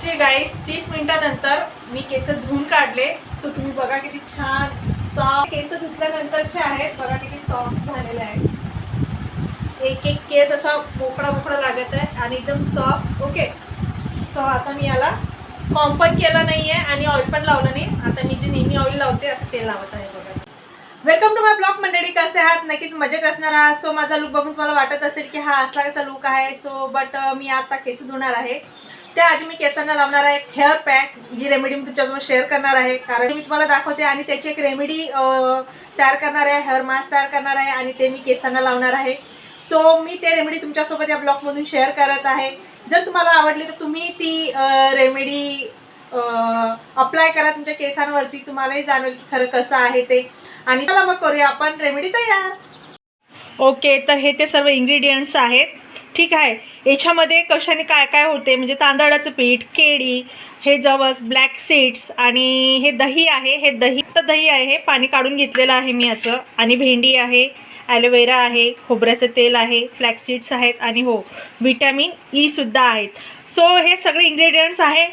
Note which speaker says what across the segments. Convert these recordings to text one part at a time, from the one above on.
Speaker 1: से गाईस तीस मिनिटानंतर मी केस धुवून काढले. सो तुम्ही बघा किती छान सॉफ्ट केस धुतल्यानंतरचे आहेत. बघा किती सॉफ्ट झालेले आहेत. एक एक केस असा मोकळा मोकळा लागत आहे आणि एकदम सॉफ्ट ओके सो आता मी याला कॉम्पन केलं नाही आहे आणि ऑइल पण लावलं नाही. आता मी जे नेहमी ऑइल लावते आता ते लावत आहे बघा. वेलकम टू माय ब्लॉग मंडळी. कसे आहात? नक्कीच मजेत असणार आहात. सो माझा लुक बघून तुम्हाला वाटत असेल की हा असला कसा लुक आहे. सो बट मी आता केस धुणार आहे. त्याआधी मी केसांना लावणार आहे हेअर पॅक जी रेमेडी मी तुमच्यासोबत शेअर करणार आहे. कारण मी तुम्हाला दाखवते आणि त्याची एक रेमेडी तयार करणार आहे हेअर मास्क तयार करणार आहे आणि ते मी केसांना लावणार आहे. सो मी ते रेमेडी तुमच्यासोबत या ब्लॉगमधून शेअर करत आहे. जर तुम्हाला आवडली तर तुम्ही ती रेमेडी अप्लाय करा. तुमच्या केसांवरती तुम्हालाही जाणवेल की खरं कसं आहे ते. आणि चला मग करूया आपण रेमेडी तयार. ओके तर हे ते सर्व इन्ग्रेडियंट्स आहेत. ठीक आहे. याच्यामध्ये कशाने काय काय होते? म्हणजे तांदळाचं पीठ केळी हे जवस ब्लॅक सीड्स आणि हे दही आहे. हे दही तर दही आहे. हे पाणी काढून घेतलेलं आहे मी याचं. आणि भेंडी आहे ॲलोवेरा आहे खोबऱ्याचं तेल आहे फ्लॅक्सीड्स आहेत आणि हो विटॅमिन ई e सुद्धा आहेत. सो हे सगळे इन्ग्रेडियंट्स आहे.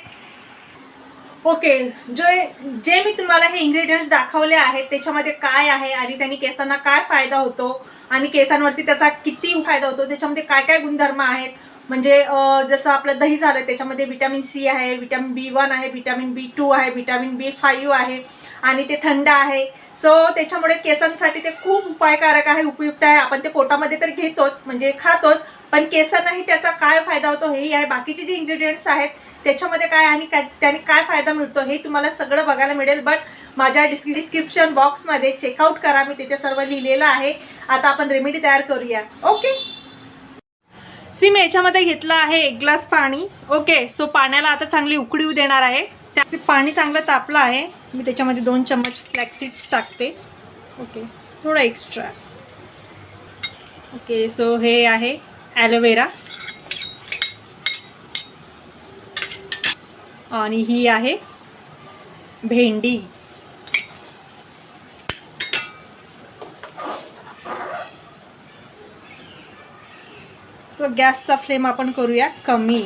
Speaker 1: ओके जे जे मी तुम्हाला हे इन्ग्रेडियंट्स दाखवले आहेत त्याच्यामध्ये काय आहे आणि त्यांनी केसांना काय फायदा होतो आणि केसांवरती त्याचा किती फायदा होतो त्याच्यामध्ये काय काय गुणधर्म आहेत? म्हणजे जसं आपलं दही झालं त्याच्यामध्ये विटॅमिन सी आहे विटॅमिन बी वन आहे विटॅमिन बी टू आहे विटॅमिन बी फाईव्ह आहे आणि ते थंड आहे. सो त्याच्यामुळे केसांसाठी ते खूप उपायकारक आहे उपयुक्त आहे. आपण ते पोटामध्ये तर घेतोच म्हणजे खातोच पण केसांनाही त्याचा काय फायदा होतो हेही आहे. बाकीचे जे इन्ग्रेडियंट्स आहेत त्याच्यामध्ये काय आणि काय त्याने काय फायदा मिळतो हे तुम्हाला सगळं बघायला मिळेल बट माझ्या डिस्क डिस्क्रिप्शन बॉक्समध्ये चेकआउट करा मी तिथे सर्व लिहिलेलं आहे. आता आपण रेमेडी तयार करूया. ओके सी मी याच्यामध्ये घेतलं आहे एक ग्लास पाणी. ओके सो पाण्याला आता चांगली उकडीव देणार आहे. त्या पाणी चांगलं तापलं आहे. मी त्याच्यामध्ये दोन चम्मच फ्लॅक्सिड्स टाकते. ओके थोडं एक्स्ट्रा ओके सो हे आहे ॲलोवेरा आणि ही आहे भेंडी. सो गॅसचा फ्लेम आपण करूया कमी.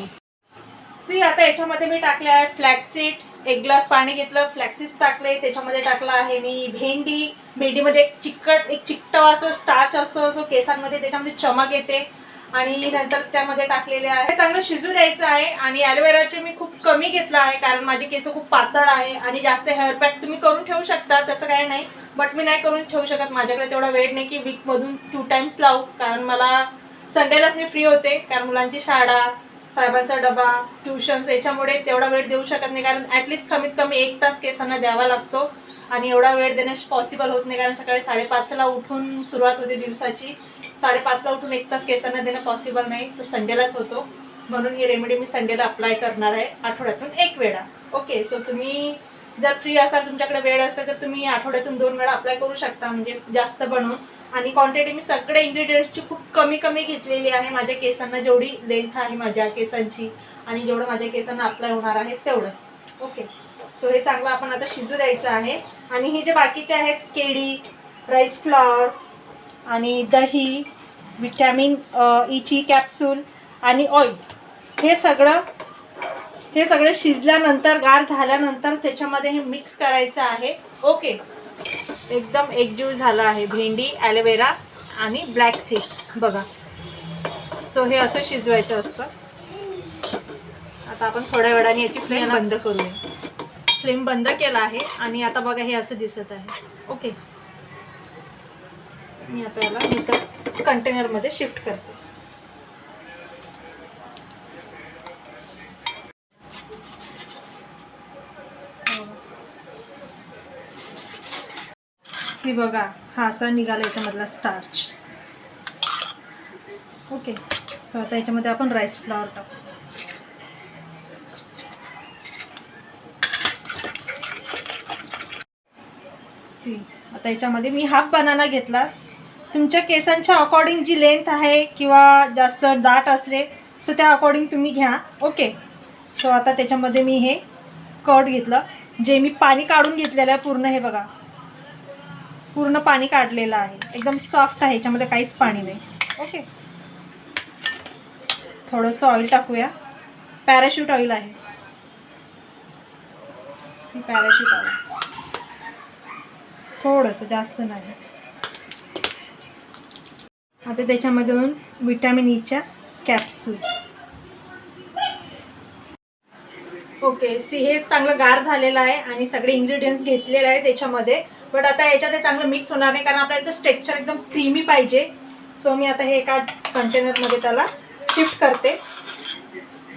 Speaker 1: सी आता याच्यामध्ये मी टाकले आहे फ्लॅक्सिड्स एक ग्लास पाणी घेतलं फ्लॅक्सिड्स टाकले. त्याच्यामध्ये टाकलं आहे मी भेंडी. भेंडीमध्ये एक चिकट एक चिकटवा असं स्टार्च असतो असो केसांमध्ये त्याच्यामध्ये चमक येते. आणि नंतर त्यामध्ये टाकलेले आहे. हे चांगलं शिजू द्यायचं आहे आणि ॲलोवेराचे मी खूप कमी घेतलं आहे कारण माझे केस खूप पातळ आहे आणि जास्त हेअर पॅक तुम्ही करून ठेवू शकता तसं काही नाही. बट मी नाही करून ठेवू शकत. माझ्याकडे तेवढा वेळ नाही की वीकमधून टू टाइम्स लावू. कारण मला संडेलाच मी फ्री होते. कारण मुलांची शाळा साहेबांचा डबा ट्युशन्स याच्यामुळे तेवढा वेळ देऊ शकत नाही. कारण ॲटलिस्ट कमीत कमी एक तास केसांना द्यावा लागतो. आणि एवढा वेळ देण्यास पॉसिबल होत नाही. कारण सकाळी साडेपाचला उठून सुरुवात होते दिवसाची. साडेपाचला उठून एक तास केसांना देणं पॉसिबल नाही. तर संडेलाच होतो. म्हणून ही रेमेडी मी संडेला अप्लाय करणार आहे. आठवड्यातून एक वेळा. ओके सो तुम्ही जर फ्री असाल तुमच्याकडे वेळ असेल तर तुम्ही आठवड्यातून दोन वेळा अप्लाय करू शकता. म्हणजे जास्त बनवून. आणि क्वांटिटी मी सगळे इन्ग्रेडियंट्सची खूप कमी कमी घेतलेली आहे. माझ्या केसांना जेवढी लेंथ आहे माझ्या केसांची आणि जेवढं माझ्या केसांना अप्लाय होणार आहे तेवढंच. ओके सो हे चांगलं आपण आता शिजू द्यायचं आहे. आणि हे जे बाकीचे आहेत केळी राईस फ्लॉवर आणि दही विटॅमिन ईची कॅप्सूल आणि ऑइल. हे सगळं हे सगळं शिजल्यानंतर गार झाल्यानंतर त्याच्यामध्ये हे मिक्स करायचं आहे. ओके. एकदम एकजीव झालं आहे भेंडी ॲलोवेरा आणि ब्लॅक सीड्स. बघा. सो हे असं शिजवायचं असतं. आता आपण थोड्या वेळाने याची फ्लेम बंद करूया. फ्लेम बंद केला आहे आणि आता बघा हे असं दिसत आहे. ओके. मी आता याला दुसऱ्या कंटेनरमध्ये शिफ्ट करते. सी बघा हा असा निघाला याच्यामधला स्टार्च ओके सो आता याच्यामध्ये आपण राईस फ्लॉवर टाकू. सी आता याच्यामध्ये मी हाफ बनाना घेतला. तुमच्या केसांच्या अकॉर्डिंग जी लेंथ आहे किंवा जास्त दाट असले सो त्या अकॉर्डिंग तुम्ही घ्या. ओके सो आता त्याच्यामध्ये मी हे कट घेतलं. जे मी पाणी काढून घेतलेलं आहे पूर्ण हे बघा. पूर्ण पाणी काढलेलं आहे. एकदम सॉफ्ट आहे याच्यामध्ये काहीच पाणी नाही. ओके थोडंसं ऑइल टाकूया. पॅराशूट ऑइल आहे. पॅराशूट ऑइल थोडंसं जास्त नाही. आता त्याच्यामधून विटॅमिन ईच्या कॅप्सूल ओके सी हेच चांगलं गार झालेलं आहे आणि सगळे इन्ग्रेडियंट्स घेतलेले आहे त्याच्यामध्ये. बट आता याच्यात हे चांगलं मिक्स होणार नाही कारण आपल्याला स्ट्रेक्चर एकदम क्रीमी पाहिजे. सो मी आता हे एका कंटेनरमध्ये त्याला शिफ्ट करते.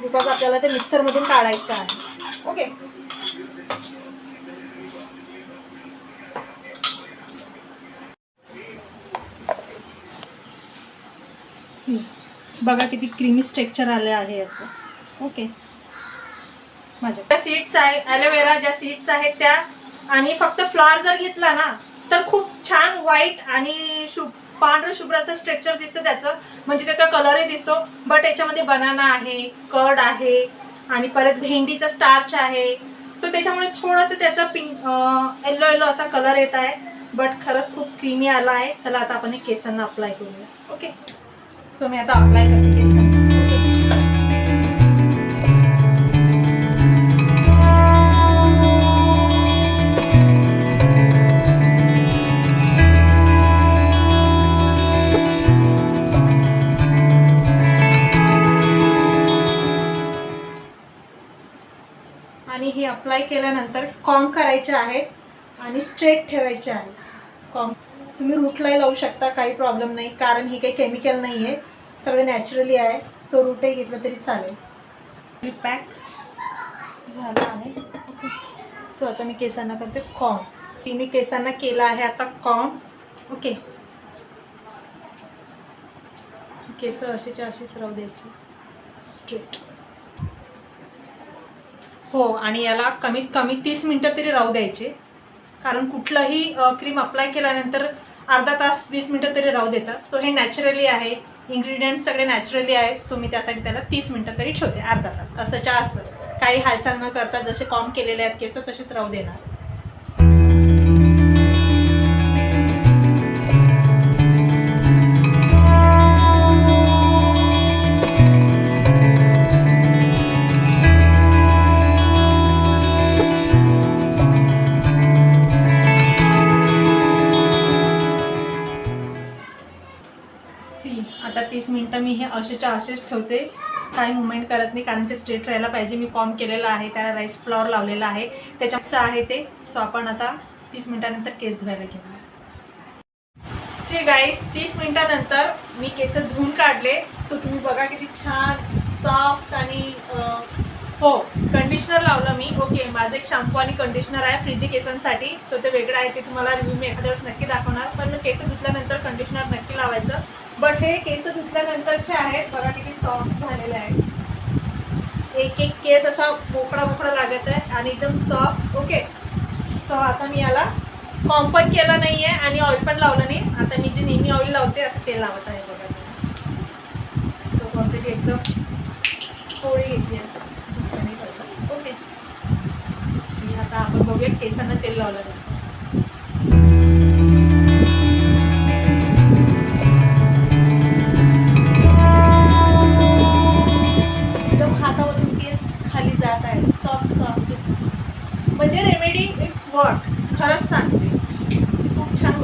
Speaker 1: बिकॉज आपल्याला ते मिक्सरमधून काढायचं आहे. Okay see. बघा किती क्रीमी स्ट्रेक्चर आलं आहे याचं. ओके माझ्या त्या सीड्स आहे ॲलोवेरा ज्या सीड्स आहेत त्या आणि फक्त फ्लॉवर जर घेतला ना तर खूप छान व्हाईट आणि शु पांढरं शुभ्र असं स्ट्रेक्चर दिसतं त्याचं. म्हणजे त्याचा कलरही दिसतो. बट याच्यामध्ये बनाना आहे कर्ड आहे आणि परत भेंडीचा स्टार्च आहे. सो त्याच्यामुळे थोडंसं त्याचा पिंक येल्लो येल्लो असा कलर येत आहे. बट खरंच खूप क्रीमी आला आहे. चला आता आपण हे केसांना अप्लाय करूया. ओके सो मी आता अप्लाय करते केसांना आणि हे अप्लाय केल्यानंतर कॉम करायचे आहेत आणि स्ट्रेट ठेवायचे आहे कॉम तुम्ही रूटलाही लावू शकता काही प्रॉब्लेम नाही. कारण ही काही केमिकल नाही आहे सगळे नॅचरली आहे. सो रूटही घेतलं तरी चालेल. पॅक झालं आहे. ओके सो आता मी केसांना करते कॉम तिने केसांना केलं आहे आता कॉम ओके केस असेच्या अशीच राहू द्यायची. स्ट्रेट हो आणि याला कमीत कमी तीस मिनटं तरी राहू द्यायचे. कारण कुठलंही क्रीम अप्लाय केल्यानंतर अर्धा तास वीस मिनटं तरी राहू देतात. सो हे नॅचरली आहे. इन्ग्रेडियंट्स सगळे नॅचरली आहे सो मी त्यासाठी त्याला तीस मिनटं तरी ठेवते अर्धा तास. असंच्या असं काही हालचाल न करता जसे कॉम केलेले आहेत केस तसेच राहू देणार. मी हे असेच्या असेच ठेवते. काही मुवमेंट करत नाही कारण ते स्ट्रेट राहायला पाहिजे. मी कॉम केलेलं आहे त्याला राईस फ्लॉवर लावलेला आहे. त्याच्याचं आहे ते. सो आपण आता तीस मिनटानंतर केस धुवायला घेऊया. सी गाईस तीस मिनटानंतर मी केस धुवून काढले. सो तुम्ही बघा किती छान सॉफ्ट आणि हो कंडिशनर लावलं मी. ओके माझं एक शॅम्पू आणि कंडिशनर आहे फ्रिजी केसांसाठी. सो ते वेगळं आहे ते तुम्हाला रिव्ह्यू मी एखाद्या वेळेस नक्की दाखवणार. पण केस धुतल्यानंतर कंडिशनर नक्की लावायचं. बट हे केस धुतल्यानंतरचे आहेत. बघा किती सॉफ्ट झालेले आहेत. एक एक केस असा मोकळा मोकळा लागत आहे आणि एकदम सॉफ्ट ओके सो आता मी याला कॉम पण नाही आहे आणि ऑइल पण लावलं नाही. आता मी जे नेहमी ऑइल लावते आता ते लावत आहे बघा. सो क्वांटिटी एकदम थोडी घेतली आहे. ओके आता आपण बघूया केसांना तेल लावलं नाही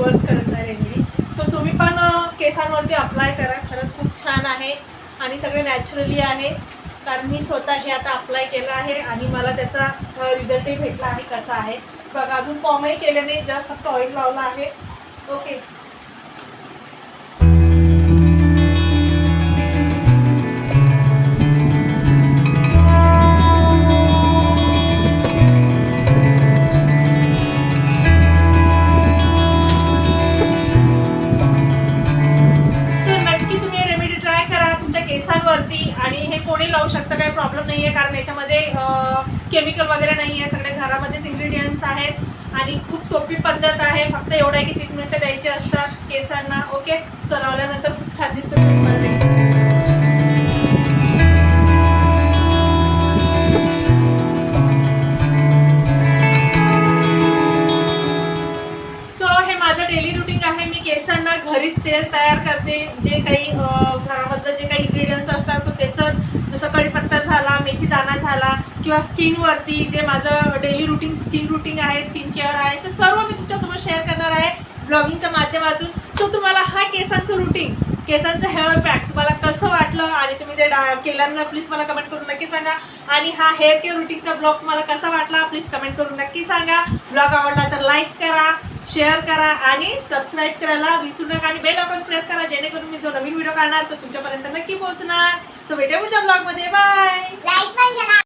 Speaker 1: वर्क करत आहे मी सो तुम्ही पण केसांवरती अप्लाय करा. खरंच खूप छान आहे आणि सगळे नॅचरली आहे. कारण मी स्वतः हे आता अप्लाय केलं आहे आणि मला त्याचा रिझल्टही भेटला आहे कसा आहे. बघा अजून कॉमही केलं नाही जस्ट फक्त ऑइल लावलं आहे. ओके वगैरे नाही आहे सगळे घरामध्येच इन्ग्रेडियंट्स आहेत. आणि खूप सोपी पद्धत आहे. फक्त एवढं आहे की तीस मिनटं द्यायची असतात केसांना. ओके सरावल्यानंतर खूप छान दिसतं सो हे माझं डेली रुटीन आहे. मी केसांना घरीच तेल तयार करते. जे काही घरामधलं जे काही इन्ग्रेडियंट्स असतात सो त्याचंच. जसं कढीपत्ता झाला मेथी दाणा झाला किंवा स्किनवरती जे माझं डेली रुटीन स्किन रुटीन आहे स्किन केअर आहे असं सर्व मी तुमच्यासोबत शेअर करणार आहे ब्लॉगिंगच्या माध्यमातून. सो तुम्हाला हा केसांचं रुटीन केसांचं हेअर पॅक तुम्हाला कसं वाटलं आणि तुम्ही ते डा केल्यानंतर प्लीज मला कमेंट करून नक्की सांगा. आणि हा हेअर केअर रुटीनचा ब्लॉग तुम्हाला कसा वाटला प्लीज कमेंट करून नक्की सांगा. ब्लॉग आवडला तर लाईक करा. शेअर करा आणि सबस्क्राईब करायला विसरू नका आणि बेल आयकॉन प्रेस करा जेणेकरून मी जो नवीन व्हिडिओ काढणार तो तुमच्यापर्यंत नक्की पोहोचणार. सो भेटूया पुढच्या ब्लॉगमध्ये बाय